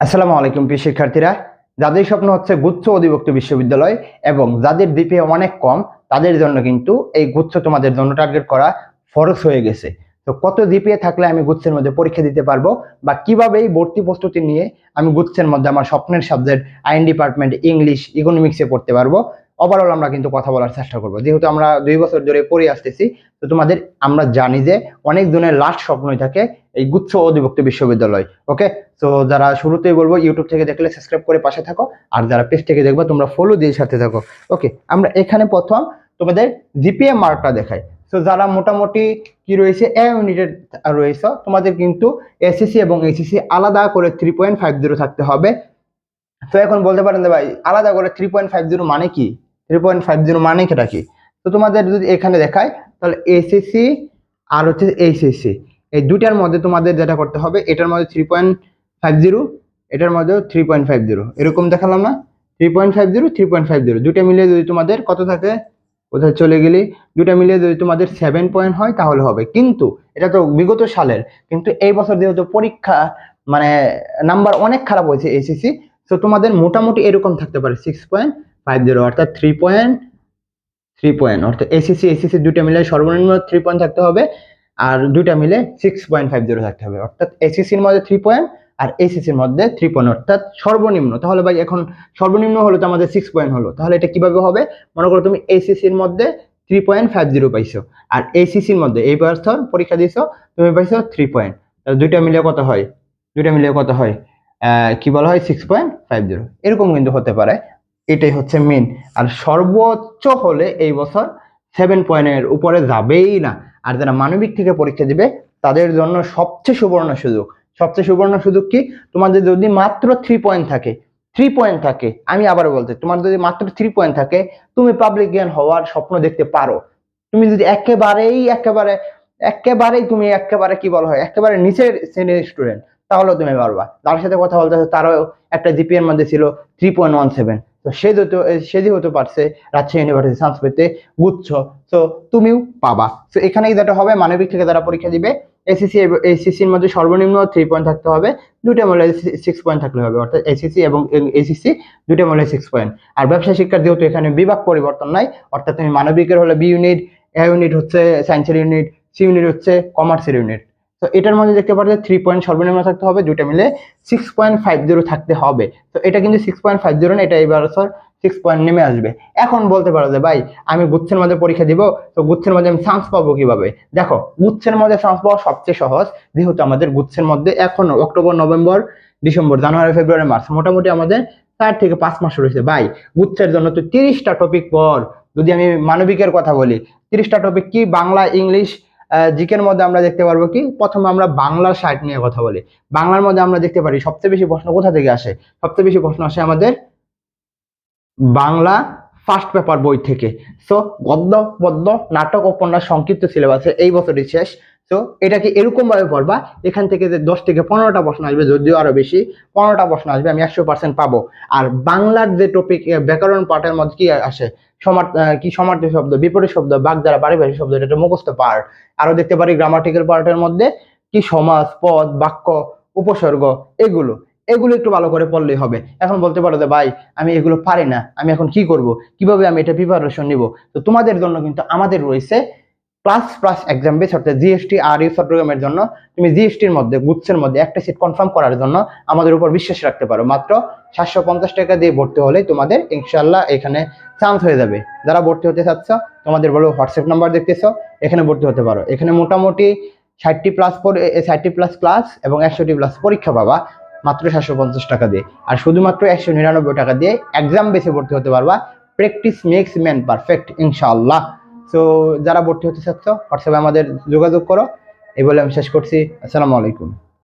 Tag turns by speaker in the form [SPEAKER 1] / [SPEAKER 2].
[SPEAKER 1] আসসালামু আলাইকুম প্রিয় শিক্ষার্থীরা। যাদের স্বপ্ন হচ্ছে গুচ্ছ অধিভুক্ত বিশ্ববিদ্যালয় এবং যাদের দ্বীপে অনেক কম, তাদের জন্য কিন্তু এই গুচ্ছ তোমাদের জন্য টার্গেট করা ফরজ হয়ে গেছে। তো কত দ্বীপে থাকলে আমি গুচ্ছের মধ্যে পরীক্ষা দিতে পারব বা কীভাবে এই ভর্তি প্রস্তুতি নিয়ে আমি গুচ্ছের মধ্যে আমার স্বপ্নের সাবজেক্ট আইন ডিপার্টমেন্ট ইংলিশ ইকোনমিক্সে পড়তে পারব? ওভারঅল আমরা কিন্তু কথা বলার চেষ্টা করব। যেহেতু আমরা দুই বছর ধরে পড়ে আসতেছি, তো তোমাদের আমরা জানি যে অনেক জনের লাস্ট স্বপ্নই থাকে এই গুচ্ছ অধিভুক্ত বিশ্ববিদ্যালয় ওকে তো যারা শুরুতেই বলব ইউটিউব থেকে দেখলে সাবস্ক্রাইব করে পাশে থাকো, আর যারা পেজ থেকে দেখবে, তোমরা ফলো দিয়ে সাথে থাকো ওকে আমরা এখানে প্রথম তোমাদের জিপিএ মার্কটা দেখাই। তো যারা মোটামুটি কি রয়েছে এ ইউনিটের রয়েছে, তোমাদের কিন্তু এসএসসি এবং এইচএসসি আলাদা করে থ্রি পয়েন্ট ফাইভ জিরো থাকতে হবে। তো এখন বলতে পারেন যে ভাই, আলাদা করে থ্রি পয়েন্ট ফাইভ জিরো মানে কি? থ্রি পয়েন্ট ফাইভ জিরো মানে কেটা কি? তো তোমাদের যদি এখানে দেখায় তাহলে এসএসসি আর হচ্ছে এইচএসসি এই দুটার মধ্যে তোমাদের যেটা করতে হবে, এটার মধ্যে থ্রি পয়েন্ট ফাইভ জিরো এটার মধ্যেও থ্রি পয়েন্ট ফাইভ জিরো এরকম দেখালাম না? Three point five zero three point five zero দুটা মিলিয়ে যদি তোমাদের কত থাকে? কোথায় চলে গেলি? দুটা মিলিয়ে যদি তোমাদের সেভেন পয়েন্ট হয়, তাহলে হবে। কিন্তু এটা তো বিগত সালের, কিন্তু এই বছর যেহেতু পরীক্ষা মানে নাম্বার অনেক খারাপ হয়েছে এসএসসি তো তোমাদের মোটামুটি এরকম থাকতে পারে সিক্স পয়েন্ট ফাইভ জিরো, অর্থাৎ থ্রি পয়েন্ট থ্রি পয়েন্ট অর্থাৎ এসিসি এসিসি দুইটা মিলে সর্বনিম্ন থ্রি পয়েন্ট থাকতে হবে, আর দুইটা মিলে সিক্স পয়েন্ট ফাইভ জিরো থাকতে হবে, অর্থাৎ এসিসির মধ্যে থ্রি পয়েন্ট আর এসিসির মধ্যে থ্রি পয়েন্ট অর্থাৎ সর্বনিম্ন। তাহলে ভাই, এখন সর্বনিম্ন হলো তো আমাদের সিক্স পয়েন্ট হলো, তাহলে এটা কীভাবে হবে? মনে করো তুমি এসিসির মধ্যে থ্রি পয়েন্ট ফাইভ জিরো পাইছো, আর এসিসির মধ্যে, এই বছর পরীক্ষা দিছো, তুমি পাইছো থ্রি পয়েন্ট দুইটা মিলে কত হয়? দুইটা মিলে কত হয়? কি বলা হয়? সিক্স পয়েন্ট ফাইভ জিরো এরকম কিন্তু হতে পারে। এটাই হচ্ছে মেন আর সর্বোচ্চ হলে এই বছর সেভেন পয়েন্টের উপরে যাবেই না। আর যারা মানবিক থেকে পরীক্ষা দিবে, তাদের জন্য সবচেয়ে সুবর্ণ সুযোগ। সবচেয়ে সুবর্ণ সুযোগ কি? তোমাদের যদি মাত্র থ্রি পয়েন্ট থাকে থ্রি পয়েন্ট থাকে, আমি আবার বলতে তোমার যদি মাত্র থ্রি পয়েন্ট থাকে, তুমি পাবলিক জ্ঞান হওয়ার স্বপ্ন দেখতে পারো। তুমি যদি একেবারেই, একেবারে, একেবারেই তুমি একেবারে কি বলা হয়, একেবারে নিচের শ্রেণির স্টুডেন্ট তাহলেও তুমি পারবা। তার সাথে কথা বলতে তারও একটা জিপিএর মধ্যে ছিল থ্রি পয়েন্ট ওয়ান সেভেন তো সে যেহেতু সে যেহেতু পারছে রাজশাহী ইউনিভার্সিটি সায়েন্স পেতে গুচ্ছ। তো তুমিও পাবা। তো এখানেই যেটা হবে, মানবিক থেকে যারা পরীক্ষা দিবে এসিসি এসিসির মধ্যে সর্বনিম্ন থ্রি পয়েন্ট থাকতে হবে, দুইটা মূল্য সিক্স পয়েন্ট থাকলে হবে, অর্থাৎ এসিসি এবং এসিসি দুইটা মূল্য সিক্স পয়েন্ট আর ব্যবসায় শিক্ষার যেহেতু এখানে বিভাগ পরিবর্তন নাই, অর্থাৎ তুমি মানবিকের হলে বি ইউনিট এ ইউনিট হচ্ছে সায়েন্সের ইউনিট সি ইউনিট হচ্ছে কমার্সের ইউনিট তো এটার মধ্যে দেখতে পারবে থ্রি পয়েন্ট সর্বনিম্ন থাকতে হবে, দুইটা মিলে সিক্স পয়েন্ট ফাইভ জিরো থাকতে হবে। তো এটা কিন্তু সিক্স পয়েন্ট ফাইভ জিরো না, এটা এই বছর সিক্স পয়েন্ট নেমে আসবে। এখন বলতে পারো যে ভাই, আমি গুচ্ছের মধ্যে পরীক্ষা দিব, তো গুচ্ছের মধ্যে আমি চান্স পাবো কীভাবে? দেখো, গুচ্ছের মধ্যে চান্স পাওয়া সবচেয়ে সহজ, যেহেতু আমাদের গুচ্ছের মধ্যে এখন October, November, December, January, February, March মোটামুটি আমাদের চার থেকে পাঁচ মাস রয়েছে। ভাই, গুচ্ছের জন্য তো তিরিশটা টপিক পর যদি আমি মানবিকের কথা বলি, তিরিশটা টপিক কি? বাংলা, ইংলিশ জিকের মধ্যে আমরা দেখতে পারব কি? প্রথমে আমরা বাংলার সাইট নিয়ে কথা বলি। বাংলার মধ্যে আমরা দেখতে পারি, সবচেয়ে বেশি প্রশ্ন কোথা থেকে আসে? সবচেয়ে বেশি প্রশ্ন আসে আমাদের বাংলা ফার্স্ট পেপার বই থেকে। সো গদ্য, পদ্য, নাটক, উপন্যাস, সংক্ষিপ্ত সিলেবাসে এই বছরই শেষ। তো এটাকে এরকম ভাবে পড়বা এখান থেকে যে দশ থেকে পনেরোটা প্রশ্ন আসবে, যদিও আরও বেশি, পনেরোটা প্রশ্ন আসবে, আমি একশো পার্সেন্ট পাবো। আর বাংলার যে টপিক ব্যাকরণ পাঠের মধ্যে কি আসে? সমার্থ কি সমার্থী শব্দ, বিপরীত শব্দ, বাগধারা, পারিভাষিক শব্দ, এটা মুখস্থ পার্ট আরও দেখতে পারি গ্রামাটিক্যাল পার্টের মধ্যে, কি সমাস, পদ, বাক্য, উপসর্গ, এগুলো। এগুলো একটু ভালো করে পড়লেই হবে। এখন বলতে পারো যে, ভাই, আমি এগুলো পারি না, আমি এখন কি করব? কীভাবে আমি এটা প্রিপারেশন নিব? তো তোমাদের জন্য কিন্তু আমাদের রয়েছে প্লাস প্লাস এক্সাম বেস অর্থাৎ জিএসটি আর ইউ চট্টগ্রামের জন্য, তুমি জিএসটির মধ্যে গুচ্ছের মধ্যে একটা সিট কনফার্ম করার জন্য আমাদের উপর বিশ্বাস রাখতে পারো। মাত্র সাতশো পঞ্চাশ টাকা দিয়ে ভর্তি হলেই তোমাদের ইনশাল্লাহ এখানে চান্স হয়ে যাবে। যারা ভর্তি হতে চাচ্ছ, তোমাদের বলো হোয়াটসঅ্যাপ নাম্বার দেখতেছো, এখানে ভর্তি হতে পারো। এখানে মোটামুটি ষাটটি প্লাস ষাটটি প্লাস ক্লাস এবং একশোটি প্লাস পরীক্ষা পাবা, মাত্র সাতশো পঞ্চাশ টাকা দিয়ে। আর শুধুমাত্র একশো নিরানব্বই টাকা দিয়ে এক্সাম বেসে ভর্তি হতে পারবা। প্র্যাকটিস মেক্স ম্যান পারফেক্ট ইনশাআল্লাহ। তো যারা ভর্তি হতে চাচ্ছ হোয়াটসঅ্যাপে আমাদের যোগাযোগ করো। এই বলে আমি শেষ করছি। আসসালামু আলাইকুম।